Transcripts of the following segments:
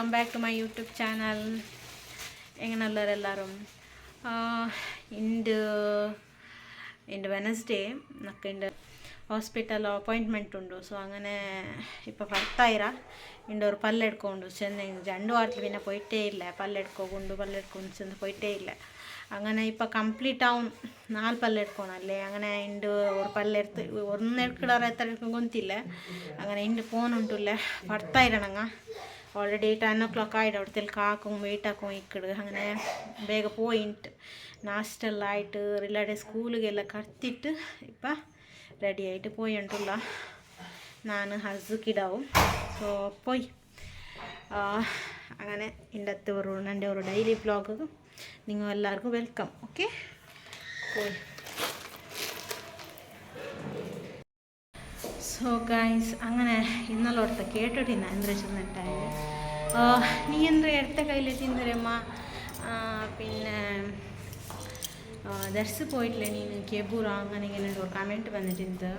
Welcome back to my YouTube channel. എങ്ങനെയുള്ളവരെല്ലാവരും? ഇൻഡ് ഇൻഡ് Wednesday നമുക്ക് ഇൻഡ് ഹോസ്പിറ്റൽ അപ്പോയിൻമെന്റ് ഉണ്ട്. സോ അങ്ങനെ ಇಪ್ಪ ഭർത്തായിര. ഇന്റെ ഒരു പല്ലെടുക്കൊണ്ട് ചെന്ന് രണ്ട് ಆಟ್ಲಿನ പിന്നെ പോയിട്ടേ ഇല്ല. പല്ലെടുക്കോ കൊണ്ട് പല്ലെടുക്കൊണ്ട് ചെന്ന് പോയിട്ടേ ഇല്ല. അങ്ങനെ ഇപ്പം കംപ്ലീറ്റ് ആവും. നാല് പല്ലെടുക്കണമല്ലേ അങ്ങനെ ഇൻഡ് ഒരു പല്ലെടുത്ത് ഒന്ന് എടുക്കടാറ് എത്ര എടുക്കും കൊന്നില്ല അങ്ങനെ ഉണ്ട് പോകുന്നുണ്ടല്ലേ ഭർത്തായിരണങ്ങ. ഓൾറെഡി ടെൻ ഒ ക്ലോക്ക് ആയിട്ട് അവിടുത്തെ കാക്കും ವೆಯ್ಟ್ ಹಾಕೋ അങ്ങനെ ಹಾಗೆ പോയിട്ട് നാസ്റ്റെല്ലാം എല്ലാം ആയിട്ട് റിലാഡെ സ്കൂളുകെല്ലാം കത്തിട്ട് ഇപ്പം റെഡി ആയിട്ട് പോയിട്ടുള്ള ഞാൻ ഹസുക്കിടാവും സോ പോയി. അങ്ങനെ എന്റെ അത്ത എന്റെ ഒരു ഡെയിലി ബ്ലോഗ് നിങ്ങൾ എല്ലാവർക്കും വെൽക്കം ഓക്കെ പോയി. സോ ഗൈസ് അങ്ങനെ ഇന്നലെ ഓർത്ത കേട്ടോട്ടി നരേന്ദ്ര ചെന്നിട്ടായ നീ എന്താ എടുത്ത കയ്യിലെ ചിന്തരമ്മ പിന്നെ ദർസ് പോയിട്ടില്ല നീ. കെബൂർ അങ്ങനെ ഇങ്ങനെ ഒരു കമന്റ് വന്നിട്ടുണ്ട്.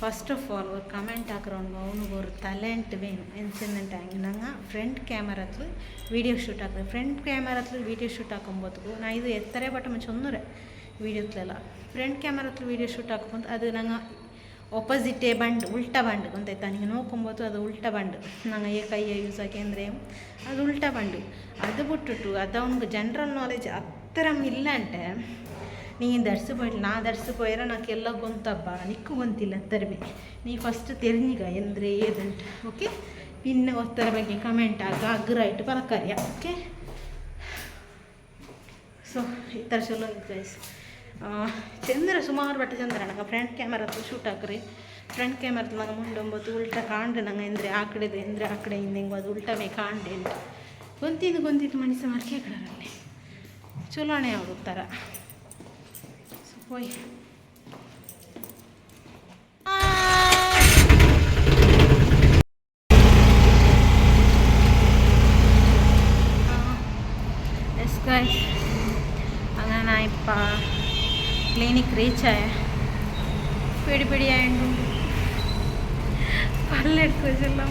ഫസ്റ്റ് ഓഫ് ഓൾ ഒരു കമന്റ് ആക്കുറവ് അവനു ഒരു തലന്റ് വേണം. എന്ന് ചെന്നിട്ടായി നങ്ങ ഫ്രണ്ട് ക്യാമറത്തിൽ വീഡിയോ ഷൂട്ട് ആക്കുക ഫ്രണ്ട് ക്യാമറത്തിൽ വീഡിയോ ഷൂട്ട് ആക്കുമ്പോൾ ഞാൻ ഇത് എത്ര വട്ടം വെച്ച് ഒന്നുരെ വീഡിയോത്തിലല്ല ഫ്രണ്ട് ക്യാമറത്തിൽ വീഡിയോ ഷൂട്ട് ആക്കുമ്പോൾ അത് ഞങ്ങൾ ಒಪೋಸಿಟೇ ಬಂಡ್ ಉಲ್ಟಾ ಬಂಡ್ ಗೊತ್ತಾಯ್ತಾ? ನೀವು ನೋಕೊಂಬೋದು ಅದು ಉಲ್ಟಾ ಬಂಡ್ ನಾನು ಏ ಕೈಯ ಯೂಸ್ ಆಗಿ ಅಂದರೆ ಅದು ಉಲ್ಟಾ ಬಂಡ್ ಅದು ಬಿಟ್ಟುಟ್ಟು ಅದು ಅವ್ನಿಗೆ ಜನ್ರಲ್ ನಾಲೆಜ್ ಹತ್ತಿರ ಇಲ್ಲ ಅಂಟೆ ನೀನು ಧರಿಸಿಪೋಯಿಲ್ಲ ನಾ ಧರಿಸಿಪೋಯಿರ ನಾಕೆ ಎಲ್ಲ గొంతబ్బా ನಿಕ್ಕು ಗೊಂತಿಲ್ಲ ತರಬೇ ನೀ ಫಸ್ಟ್ ತೆರಿನಿಗ ಎಂದ್ರೆ ಏದಂಟ ಓಕೆ ಇನ್ನು ಒತ್ತರ ಬಗ್ಗೆ ಕಮೆಂಟ್ ಆಗ ಇಟ್ಟು ಬರಕಾರ್ಯ ಓಕೆ ಸೊ ಈ ಥರ ಚಲೋ ಗೈಸ್ ಚಂದ್ರ ಸುಮಾರು ಬಟ್ಟೆ ಚಂದ್ರ ನಂಗೆ ಫ್ರಂಟ್ ಕ್ಯಾಮರಾ ಶೂಟ್ ಹಾಕ್ರಿ. ಫ್ರಂಟ್ ಕ್ಯಾಮರಾ ನಂಗೆ ಮುಂಡೊಂಬತ್ತು ಉಲ್ಟ ಕಾಣ್ರೆ ನಂಗೆ ಎಂದ್ರೆ ಆ ಕಡೆದು ಎಂದ್ರೆ ಆ ಕಡೆ ಹಿಂದೆ ಅದು ಉಲ್ಟಮೇ ಕಾಣ್ದೆ ಅಂತ. ಗೊಂತಿದ್ದು ಗೊಂತಿದ್ದು ಮನುಷ್ಯ ಮಾಡ್ಕೆ ಕಡರಲ್ಲಿ ಚಲೋಣೆ ಅವರು ಥರ ಸೊ ಹೋಯ್ റീച്ച് ചായ പേടി പേടി ആയതുകൊണ്ട് വെച്ചെല്ലാം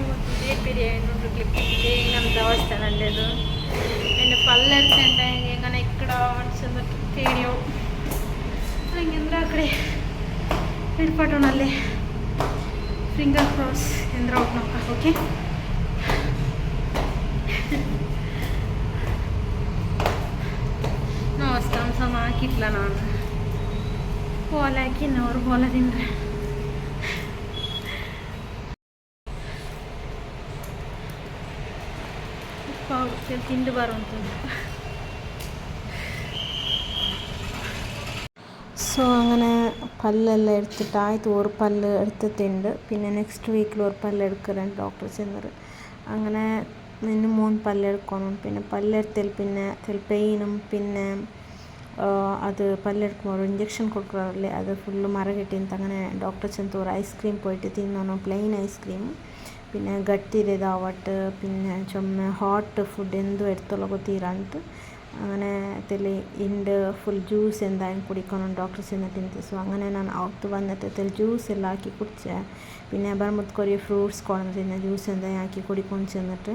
പേടി ആയതുകൊണ്ട് ക്ലിപ്പിന്റെ ഇങ്ങനത്തെ അവസ്ഥ നല്ലത് പിന്നെ പല്ലെടുത്തുണ്ടായി എങ്ങനെ ഇക്കടെ മനുഷ്യന്നിട്ട് പേടിയോ അല്ലെങ്കിൽ എന്താ അക്കടെ പേടിപ്പാട്ടോണല്ലേ ഫിംഗർ ക്രോസ് എന്താ നോക്കാം ഓക്കെ നമസ്കാരം സമാക്കിയിട്ടില്ല നാണ് ಹೋಲ ಹಾಕಿ ಅವ್ರು ಹೋಲ ತಿಂದ್ರೆ ಉಪ್ಪ ಅವ್ರು ತಿಂದು ಬರುವಂತ സോ അങ്ങനെ പല്ലെല്ലാം എടുത്തിട്ട് ആദ്യത്തെ ഒരു പല്ല് എടുത്തിട്ടുണ്ട് പിന്നെ നെക്സ്റ്റ് വീക്കിൽ ഒരു പല്ല് എടുക്കുന്നുണ്ട് ഡോക്ടർ ചെന്നത് അങ്ങനെ ഇന്ന് മൂന്ന് പല്ല് എടുക്കണം പിന്നെ പല്ലെടുത്തൽ പിന്നെ ചില പെയിനും പിന്നെ അത് പല്ലെടുക്കുമ്പോൾ ഒരു ഇഞ്ചക്ഷൻ കൊടുക്കാറില്ലേ അത് ഫുള്ള് മറകെട്ടി അങ്ങനെ ഡോക്ടർ ചെന്ന് ഒരു ഐസ്ക്രീം പോയിട്ട് തിന്നണം പ്ലെയിൻ ഐസ്ക്രീം പിന്നെ ಗಟ್ಟಿರಿದಾವಟ್ಟು പിന്നെ ചുമ ಹಾಟ್ ಫುಡ್ ಎಂದು എടുത്തുള്ള ಗೊತ್ತಿರಂತ അങ്ങനെ അതിൽ ഇണ്ട് ഫുൾ ജ്യൂസ് എന്തായാലും കുടിക്കണം ഡോക്ടർ ചെന്നിട്ട് സോ അങ്ങനെ ഞാൻ ഔത്ത് വന്നിട്ട് അതിൽ ജ്യൂസ് എല്ലാം ആക്കി കുടിച്ചേ പിന്നെ ബർമത്ത് കുറേ ഫ്രൂട്ട്സ് കൊണ്ടു തിന്ന ജ്യൂസ് എന്തായാലും ആക്കി കുടിക്കൊണ്ട് ചെന്നിട്ട്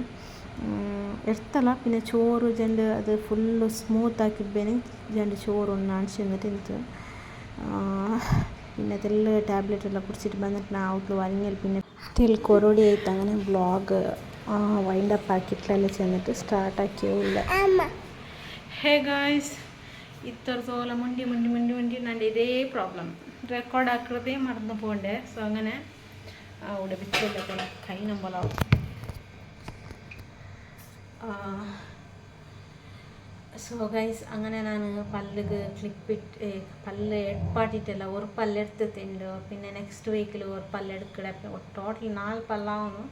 എടുത്തല്ല പിന്നെ ചോറ് ജണ്ട് അത് ഫുള്ള് സ്മൂത്താക്കി ഇബ്ബേന് ജണ്ട് ചോറ് അണിച്ച് തന്നിട്ട് എനിക്ക് പിന്നെ തെല്ല് ടാബ്ലറ്റ് എല്ലാം കുടിച്ചിട്ട് വന്നിട്ട് ഞാൻ ഔട്ടിൽ വരങ്ങിൽ പിന്നെ തിൽ കൊറോടി ആയിട്ട് അങ്ങനെ ബ്ലോഗ് വൈൻഡ് അപ്പ് ആക്കിയിട്ടില്ല ചെന്നിട്ട് സ്റ്റാർട്ടാക്കിയില്ല ഹേ ഗായ്സ് ഇത്രത്തോളം മുണ്ടി മുണ്ടി മുണ്ടി മുണ്ടി എന്റെ ഇതേ പ്രോബ്ലം റെക്കോർഡ് ആക്കുന്നതേ മറന്നു പോകണ്ടേ. സോ അങ്ങനെ ഉടുപ്പിച്ചെല്ലാം കൈ നമ്പലാവും ಸೊ ಗೈಸ್ അങ്ങനെ ഞാൻ പല്ലുക്ക് ക്ലിപ്പിട്ട് പല്ല് എപ്പാട്ടിട്ടില്ല ഒരു പല്ല് എടുത്തിട്ടുണ്ട് പിന്നെ നെക്സ്റ്റ് വീക്കിൽ ഒരു പല്ല് എടുക്കടെ ಟೋಟಲ್ ನಾಲ್ಕು ಪಲ್ಲಾವನು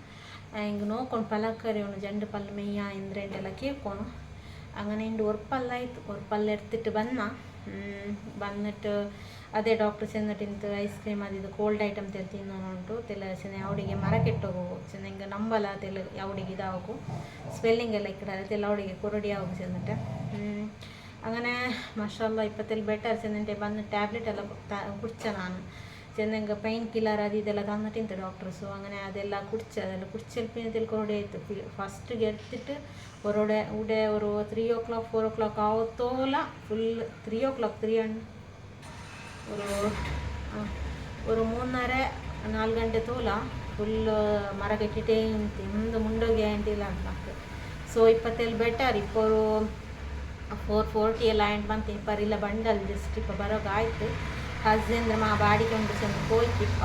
ಹಿಂಗೆ ನೋಡ್ಕೊಂಡು ಪಲಕ್ಕರಿ ಅವನು ಜಂಡು ಪಲ್ಲು ಮೆಯ್ಯ ಇಂದ್ರೆ ಎಲ್ಲ ಕೇಳ್ಕೊನು അങ്ങനെ ഉണ്ട് ഒരു പല്ലായിട്ട് ഒരു പല്ല് എടുത്തിട്ട് വന്ന വന്നിട്ട് ಅದೇ ಡಾಕ್ಟರ್ ಚೆಂದ ತಿಂತು ಐಸ್ ಕ್ರೀಮ್ ಅದು ಇದು ಕೋಲ್ಡ್ ಐಟಮ್ ತೆಲ್ ತಿನ್ನೋನುಂಟು ತೆಲ ಚೆನ್ನ ಅವಡಿಗೆ ಮರ ಕೆಟ್ಟೋಗು ಚೆನ್ನ ಹಿಂಗೆ ನಂಬಲ್ಲ ತೆಲ ಅವಡಿಗೆ ಇದಾಗು ಸ್ವೆಲ್ಲಿಂಗ್ ಎಲ್ಲ ಇಕ್ಕಡ ತೆಲ ಅವಡಿಗೆ ಕೊರಡಿ ಆಗೋಗು ചെന്നിട്ട് അങ്ങനെ മഷാല്ല ഇപ്പത്തിൽ ബെറ്റർ ചെന്നിട്ട് വന്ന് ടാബ്ലെറ്റ് എല്ലാം കുടിച്ച ನಾನು ചെന്നെങ്കിൽ പെയിൻ കില്ലർ അത് ഇതെല്ലാം തന്നിട്ടുണ്ട് ഡോക്ടർസും അങ്ങനെ അതെല്ലാം കുടിച്ച് അതെല്ലാം കുടിച്ചാൽ പിന്നെ തിൽക്കൊടെ ഫസ്റ്റ് എടുത്തിട്ട് ഒരോടെ ഇവിടെ ഒരു three o'clock four o'clock ಆವತ್ತೋಲ full three o'clock three and ஒரு ஒரு ಮೂರುವರೆ ನಾಲ್ಕು ಗಂಟೆ ತೋಲ ಫುಲ್ ಮರ ಕಟ್ಟಿಟ್ಟೇ ಇಂತಿ ಮುಂದೆ ಮುಂಡೋ ಗ್ಯಾರಂಟಿ ಇಲ್ಲ ಅಂತ ಸೊ ಇಪ್ಪತ್ತೇಳು ಬೆಟರ್ ಇಪ್ಪರು ಫೋರ್ ಫೋರ್ಟಿ ಎಲ್ಲ ಆ್ಯಂಡ್ ಬಂತು ಇಪ್ಪರಿಲ್ಲ ಬಂಡಲ್ ಜಸ್ಟ್ ಇಪ್ಪ ಬರೋಕೆ ಆಯಿತು ಹಸ್ಬೆಂದ್ರೆ ಮಾ ಬಾಡಿಗೆ ಒಂದು ಚೆಂದ ಹೋಯ್ತಿಪ್ಪ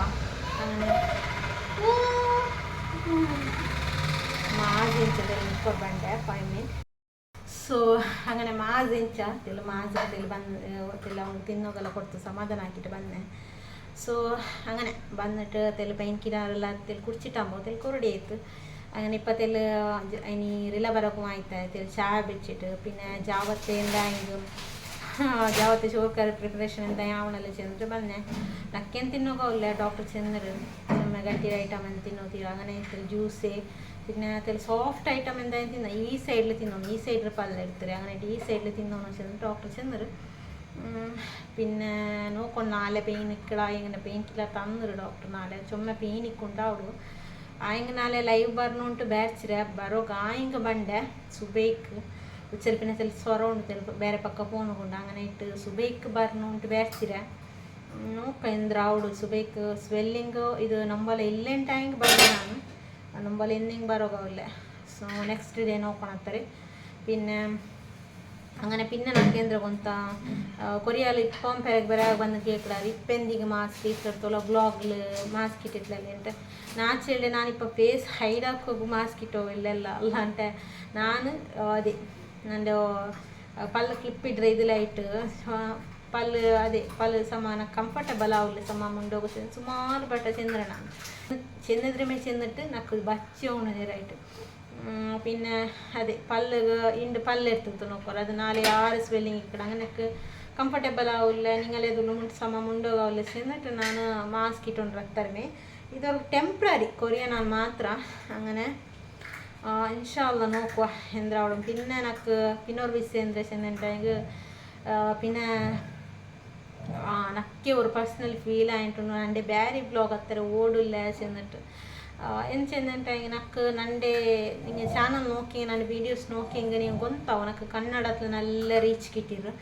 ಮಾಜಿಂಚದಲ್ಲಿ ಇಪ್ಪ ಬಂಡೆ ಫೈವ್ ಮಿನಿಟ್ ಸೊ അങ്ങനെ മാസിഞ്ച ತಿಲ್ മാസ ತಿಲ್ ಬಂದು ತಿಲ್ಲ ಅವ್ನು ತಿನ್ನೋಗೆಲ್ಲ ಕೊಡ್ತು ಸಮಾಧಾನ ಹಾಕಿಟ್ಟು ಬಂದೆ ಸೊ അങ്ങനെ വന്നിട്ട് തെൽ പെയിൻ കില്ലറെല്ല തെൽ കുടിച്ചിട്ടാകുമ്പോൾ തെൽ കൊറടി ആയിത്ത് അങ്ങനെ ഇപ്പം തെൽ ഇനി റില ബരക്കും ആയിത്ത തെൽ ചായ വെച്ചിട്ട് പിന്നെ ജാവത്തെ എന്തായെങ്കിലും ಜಾವತ್ತೆ ചോറ് കറി പ്രിപ്പറേഷൻ എന്താ ആവണല്ലോ ചെന്നിട്ട് പറഞ്ഞേ നക്കേം തിന്നോക്കില്ല ഡോക്ടർ ചെന്നിട്ട് ചുമ്മാ ഗട്ടി ഐറ്റം എന്ത് തിന്നോത്തില്ല അങ്ങനെ ജ്യൂസ് പിന്നെ സോഫ്റ്റ് ഐറ്റം എന്തായാലും തിന്ന. ഈ സൈഡിൽ തിന്നോന്നു. ഈ സൈഡിൽ പല്ലെടുത്തരും അങ്ങനെ ഈ സൈഡിൽ തിന്നോന്ന് വെച്ചാൽ ഡോക്ടർ ചെന്നൊരു പിന്നെ നോക്കും നാല് പെയിനിക്കിളായി ഇങ്ങനെ പെയിനിക്കില തന്നൊരു ഡോക്ടർ നാല്. ചുമ പെയിനിക്കുണ്ടാവുള്ളൂ ಆಯಂಗೆ ನಾಳೆ ಲೈವ್ ಬರ್ನುಂಟು ಬ್ಯಾಚ್ರೆ ಬರೋಗ ಆಯಂಗೆ ಬಂಡೆ ಸುಬೇಕ್ ಉಚ್ಚಲ್ಪಿನ ಸ್ವಲ್ಪ ಸ್ವರ ಉಂಟು ಸ್ವಲ್ಪ ಬೇರೆ ಪಕ್ಕ ಫೋನ್ ಉಂಡು ಅಂಗನೆ ಇಟ್ಟು ಸುಬೇಕ್ ಬರ್ನುಂಟು ಬ್ಯಾಚ್ರೆ ನೋಕ ಎಂದ್ರೆ ಅವಳು ಸುಬೇಕ್ ಸ್ವೆಲ್ಲಿಂಗು ಇದು ನಂಬಲ್ಲ ಇಲ್ಲೇನು ಟೈಂಗೆ നമ്പർ ഇന്നിങ് ബരോഗമില്ല സോ നെക്സ്റ്റ് ഡേ നോക്കണത്തറി പിന്നെ അങ്ങനെ പിന്നെ ನನಗೇಂದ್ರ ಗೊಂತ ಕೊರಿಯಲ್ಲಿ ಇಪ್ಪಂ ಪೆರೆಗ್ ಬೇರೆ ಬಂದು ಕೇಕ್ಲಾರಿ ಇಪ್ಪೆಂದಿಗೆ ಮಾಸ್ಕ್ ಇಟ್ಟಿರ್ತಲ್ಲ ಬ್ಲಾಗ್ಲು ಮಾಸ್ಕ್ ಇಟ್ಟಿರ್ಲಲ್ಲ ಅಂತ. ನಾಚು ಹೇಳಿ ನಾನಿಪ್ಪ ಫೇಸ್ ಹೈಡ್ ಹಾಕೋಗು ಮಾಸ್ಕ್ ಇಟ್ಟೋ ಇಲ್ಲೆಲ್ಲ ಅಲ್ಲ ಅಂತ. ನಾನು ಅದೇ, ನಂದು ಪಲ್ಲ ಕ್ಲಿಪ್ ಇಡ್ರೆ ಇದಿಲ್ಲ ಇಟ್ಟು ಪಲ್ಲು ಅದೇ ಪಲ್ಲು ಸಮಾನ ಕಂಫರ್ಟಬಲ್ ಆವಲೆ ಸಮ ಮುಂಡೋಗುತ್ತೆ ಸುಮಾರು ಬಟ್ಟ ಚೆಂದ್ರ ನಾನು ചെന്നതിരുമേ ചെന്നിട്ട് നക്ക് ബച്ച ഉണരായിട്ട് പിന്നെ അതെ പല്ല് ഇണ്ട് പല്ല് പല്ലെടുത്ത് നോക്കുക അത് നാല് ആറ് സ്വെല്ലിങ് ഇക്കട അങ്ങനെയൊക്കെ കംഫർട്ടബിൾ ആവില്ല നിങ്ങൾ ഏതൊന്നും മുണ്ട് സമ ചെന്നിട്ട് ഞാൻ മാസ്ക് ഇട്ടുകൊണ്ട് റത്തരമേ ഇതൊരു ടെമ്പററി കൊറിയനാണ് മാത്രം അങ്ങനെ ഇൻഷാല്ല നോക്കുക എന്താവളും പിന്നെ എനക്ക് പിന്നെ ഒരു വിസ എന്താ ചെന്നിട്ടുണ്ടെങ്കിൽ പിന്നെ ನನಗೆ ಅವ್ರ ಪರ್ಸ್ನಲ್ ಫೀಲ್ ಆಯಿತು ನಂಡೆ ಬ್ಯಾರಿ ಬ್ಲಾಗ್ ಹತ್ತರ ಓಡಿಲ್ಲ ചെന്നിട്ട് ಎಂಚೆಂದಂತೆ ನಕ್ಕು ನಂಡೆ ನಿಂಗೆ ಚಾನಲ್ ನೋಕಿ ನನ್ನ ವೀಡಿಯೋಸ್ ನೋಕಿ ಹಿಂಗೆ ನೀವು ಗೊತ್ತಾವು ನಕ್ಕು ಕನ್ನಡತ್ಲ ನಲ್ಲ ರೀಚ್ ಕಿಟ್ಟಿದ್ರು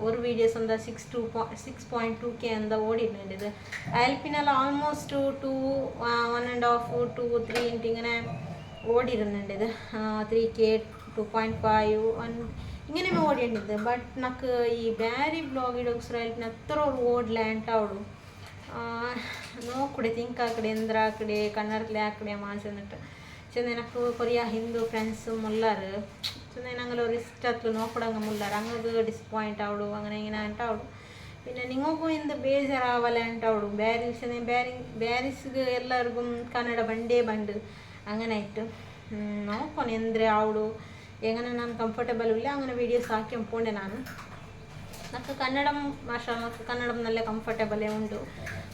ஒரு வீடியோஸ் அந்த சிக்ஸ் டூ பா சிக்ஸ் பாயிண்ட் டூ கே அந்த ஓடிட்டு வேண்டியது அல்பினால் almost two one and half two three into இங்கே ஓடி இருந்தேன் இது three K two point five one ഇങ്ങനെ ಓಡಿಂಡಿದ್ದು ಬಟ್ నాకు ಈ ಬ್ಯಾರಿ ಬ್ಲಾಗ್ ಇಡೋಕ್ಸ್ರ ಇಲ್ಲಿ ಹತ್ರ ಅವ್ರು ಓಡ್ಲೆ ಅಂತ ಅವಳು ನೋಕುಡೆ ತಿಂಕ ಆ ಕಡೆ ಎಂದ್ರ ಆ ಕಡೆ ಕನ್ನಡದಲ್ಲಿ ಆ ಕಡೆ ಮಾಸನ್ನಿಟ್ಟು ചെന്ന് എനിക്ക് കൊറിയ ഹിന്ദു ഫ്രണ്ട്സ് മുള്ളാറ് ചെന്ന് ഞങ്ങൾ ഒരു ഇഷ്ടത്തിൽ നോക്കിടങ്ങ് മുള്ളാറ് അങ്ങക്ക് ഡിസപ്പോയിൻറ്റ് ആവളു അങ്ങനെ ഇങ്ങനെ ಅಂಟಾವಳು പിന്നെ നിങ്ങൾക്കും എന്ത് ಬೇಜಾರಾವಲ್ಲ ಅಂಟಾವಳು ಬ್ಯಾರಿಸ್ ಬ್ಯಾರಿ ಬ್ಯಾರಿಸ್ಗೆ ಎಲ್ಲರಿಗೂ ಕನ್ನಡ ಬಂಡೇ ಬಂಡು അങ്ങനെ ആയിട്ട് നോക്കണം എന്തിരെ ആവളു എങ്ങനെ ನಾನು ಕಂಫರ್ಟಬಲ್ ಇಲ್ಲ അങ്ങനെ വീഡിയോസ് ಹಾಕಿ ಅಂದ್ಕೊಂಡೆ ನಾನು నాకు ಕನ್ನಡ ಮಾಷಾ నాకు ಕನ್ನಡ നല്ല ಕಂಫರ್ಟಬಲೇ ಉಂಟು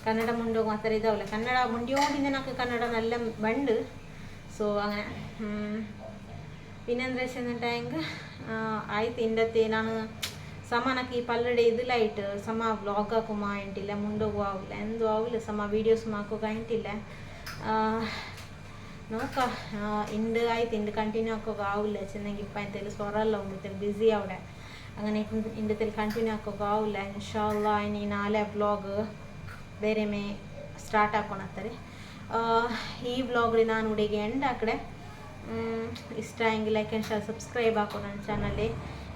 ಕನ್ನಡ ಮುಂಡು ಮಾತ್ರ ಇದಾವಲ್ಲ ಕನ್ನಡ ಮುಂಡಿಯೋಡಿಂದ నాకు ಕನ್ನಡ നല്ല ಬಂಡು ಸೊ അങ്ങനെ പിന്നെന്താ വെച്ചിട്ടുണ്ടെങ്കിൽ ആയിട്ട് ഇണ്ടത്തെ ನಾನು ಸಮ నాకు ಈ ಪಲ್ಲಡೆ ഇതിലായിട്ട് ಸಮ ವ್ಲಾಗ್ ಹಾಕುಮ ಆಂಟಿಲ್ಲ ಮುಂಡೋಗು ಆವಿಲ್ಲ ಎಂದು ಆವಿಲ್ಲ ಸಮ ವೀಡಿಯೋಸ್ ಹಾಕೋಕೆ ಆಂಟಿಲ್ಲ നോക്ക ഉണ്ട് ആയിട്ട് ഇണ്ട് കണ്ടിന്യൂ ആക്കുക ആവില്ല ചെന്നെങ്കിൽ ഇപ്പം എന്തെങ്കിലും സ്വറല്ല ഉണ്ടത്തെ ബിസി അവിടെ. അങ്ങനെ ഇണ്ടത്തിൽ കണ്ടിന്യೂ ആക്കുക ಆವಿಲ್ಲ ಇನ್ಶಾಲ್ಲ ಇನ್ನು ನಾಳೆ ಬ್ಲಾಗ್ ಬೇರೆ ಮೇ ಸ್ಟಾರ್ಟ್ ಹಾಕೊಳತ್ತಾರೆ ಈ ಬ್ಲಾಗ್ಲಿ ನಾನು ಹುಡುಗಿ ಎಂಡ್ ಆಕಡೆ ಇಷ್ಟ ಹಂಗಿಲ್ಲ ಶಾಲ್ ಸಬ್ಸ್ಕ್ರೈಬ್ ಹಾಕೋ ನನ್ನ ಚಾನಲ್ಲಿ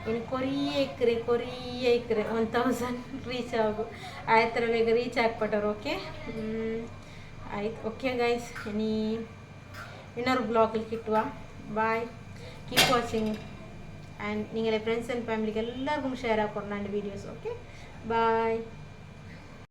ಇನ್ನು ಕೊರಿಯ ಇಕ್ಕರೆ ಕೊರಿಯ ಇಕ್ಕರೆ ಒನ್ ತೌಸಂಡ್ ರೀಚ್ ಆಗು ಆಯ್ತರ ಬೇಗ ರೀಚ್ ಆಗ್ಬಿಟ್ಟರು ಓಕೆ ಆಯ್ತು ಓಕೆ ಗೈಸ್ ನೀ இன்னொரு ப்ளாகில் கிட்டுவாம் ബൈ കീപ് വാച്ചിങ് ആൻഡ് നിങ്ങളെ ഫ്രണ്ട്സ് ആൻഡ് ഫാമിലിക്ക് എല്ലാവർക്കും ഷെയർ ആക്കണം എന്റെ വീഡിയോസ് ഓക്കെ ബൈ